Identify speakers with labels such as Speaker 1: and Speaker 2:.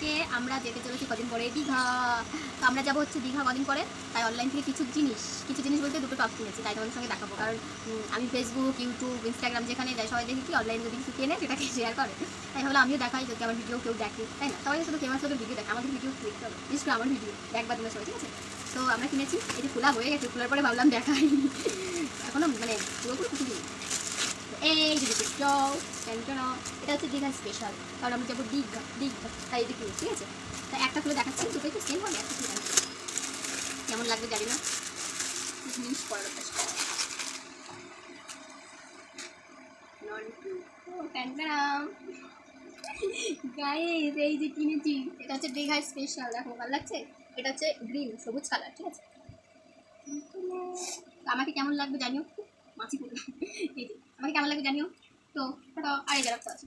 Speaker 1: থেকে আমরা যেতে চলেছি কদিন পরে দীঘা। তো আমরা যাব হচ্ছে দীঘা কদিন পরে। তাই অনলাইন থেকে কিছু জিনিস কিছু জিনিস বলতে দুটো টপ কিনেছি তাই তোমাদের সঙ্গে দেখাবো। কারণ আমি ফেসবুক ইউটিউব ইনস্টাগ্রাম যেখানে যাই, সবাই দেখি কি অনলাইন যদি কিছু কেনে, সেটাকে শেয়ার করে। তাই ভাবলাম আমিও দেখাই, যদি আমার ভিডিও কেউ দেখে, তাই না? সবাই শুধু ফেমাস ভিডিও দেখে, আমাদের ভিডিও দেখতে হবে। আমার ভিডিও দেখবা তোমরা সবাই, ঠিক আছে? তো আমরা কিনেছি যে খোলা হয়ে গেছে, খোলার পরে ভাবলাম দেখাই। এই যে দেখো চৌ ট্যান্টানা এটা হচ্ছে দীঘা স্পেশাল কারণ আমরা যাব দীঘা দীঘা তাই কিনেছি ঠিক আছে? তাই একটা খুলে দেখাচ্ছি দুটো একটু সেম হবে, একটা খুলে কেমন লাগবে জানি না। জিনিস পড়ার চেষ্টা গাইস এই যে কিনেছি, এটা হচ্ছে দীঘার স্পেশাল দেখো, ভালো লাগছে? এটা হচ্ছে গ্রিন সবুজ কালার ঠিক আছে? তো আমাকে কেমন লাগবে জানিও? মাছি পড়বে আমাকে কেমন লাগে জানিও তো ফটো আর এই আছে।